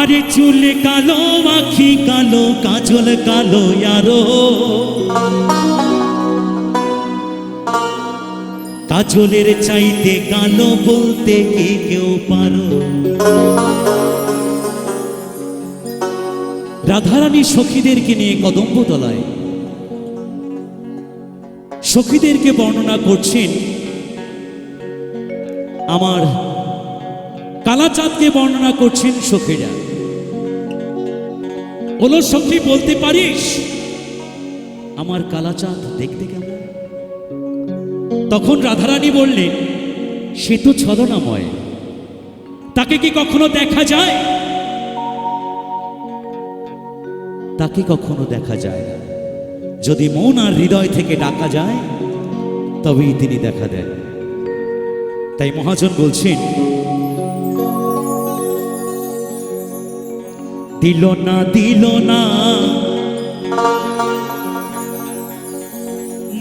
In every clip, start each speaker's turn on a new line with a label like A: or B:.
A: আরে চুল কালো, আখি কালো, কাজল কালো, ইয়ারো। কাজলের চাইতে কালো বলতে কে কেউ পারো। রাধারানী সখীদেরকে নিয়ে কদম্ব তলায় সখীদেরকে বর্ণনা করছেন আমার কালাচাঁদকে বর্ণনা করছেন সখীরা। বলো সখী, বলতে পারিস? আমার কালাচাঁদ দেখতে কেমন? তখন রাধারানী বললেন, সে তো ছদনাময় তাকে কি কখনো দেখা যায়? তাকে কখনো দেখা যায় না। যদি মন আর হৃদয় থেকে ডাকা যায়, তবেই তিনি দেখা দেন। তাই মহাজন বলছেন দিল না দিল না।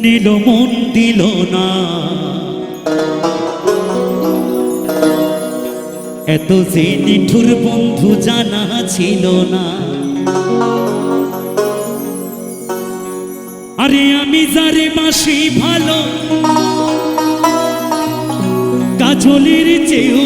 A: নীল মন, দিল না। এত যে নিঠুর বন্ধু জানা ছিল না। আরে আমি যারে বাসি ভালো, কাজলের চেয়েও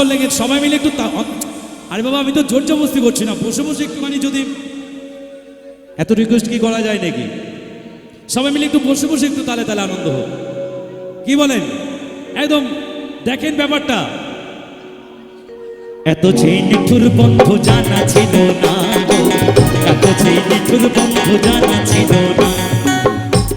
A: করলে কি সবাই মিলে একটু আরে বাবা, আমি তো জোর জবস্তি করছি না, বসে বসে একটুখানি যদি এত রিকোয়েস্ট কি করা যায় নাকি? সবাই মিলে একটু বসে বসে একটু তালে তালে আনন্দ হোক। কি বলেন? একদম, দেখেন ব্যাপারটা। এত যে নিঠুর বন্ধু জানা ছিল না এত যে নিঠুর বন্ধু জানা ছিল না।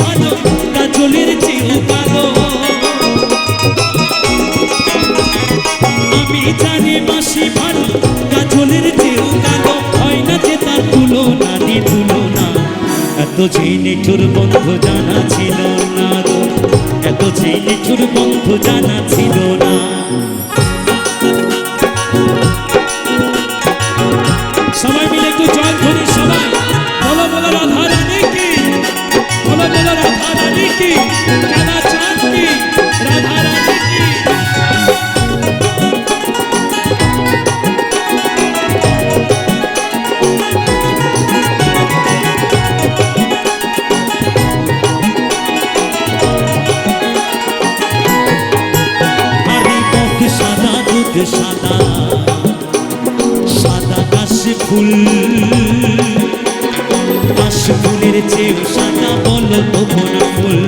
A: ভালো কাজলের কালো আমি জানি বাসি ভালো কাজলের চেয়েও কালো হয় না যে তার এত যে নিঠুর বন্ধু জানা ছিল না এত যে নিঠুর বন্ধু জানা ছিল না। সাদা সাদা কাশি ফুল। কাশ ফুলের চেয়ে সাদা বল তো ফুল।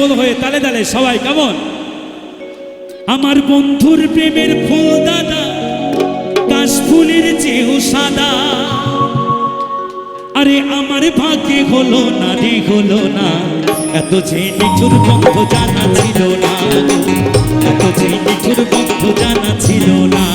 A: গোল হয়ে তালে তালে সবাই কেমন? আমার বন্ধুর প্রেমের ফুল দাদা কাশ ফুলের চেয়েও সাদা। আরে আমার ভাগ্যে হলো না রে, হলো না। এত যে নিঠুর বন্ধ জানা ছিল না। এত যে নিঠুর বন্ধ জানা ছিল না।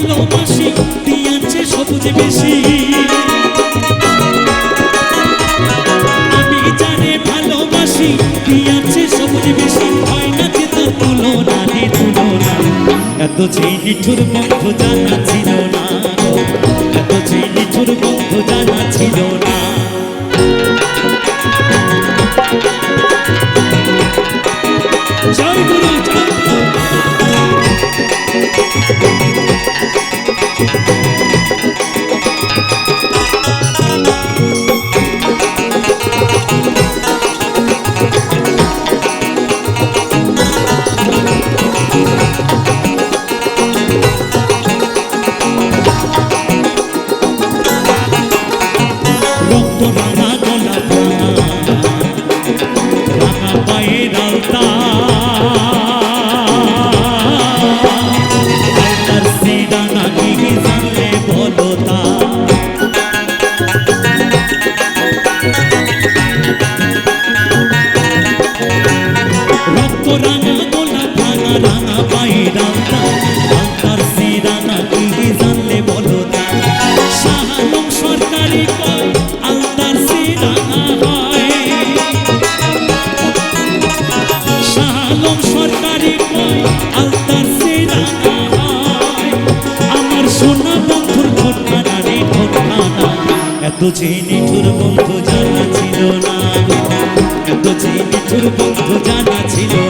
A: ভালোবাসি টিয়াছে সবুজ বেশি। আমি জানে ভালোবাসি বেশি। হয় না যে তার তুলনা। রে এত যে নিঠুর বন্ধু জানা ছিল না। এত যে নিঠুর বন্ধু জানা রাঙা রাঙা পায়ের আলতা আলতার সিডা নাকি জানলে বলো তা? শাহালম সরকারি কল আলতার সিডা শাহালম সরকারি কয় আলতার সেরা আমার সোনা বন্ধুর ঘটনা রে ঘটনা এত যে নিঠুর বন্ধু জানা ছিল না। এত যে বন্ধু জানা ছিল না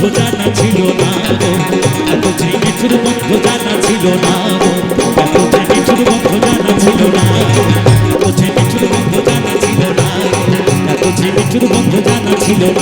A: বন্ধ জানা ছিল না এত যে নিঠুর বন্ধ জানা ছিল না এত যে নিঠুর বন্ধ জানা ছিল না এত যে নিঠুর বন্ধ জানা ছিল না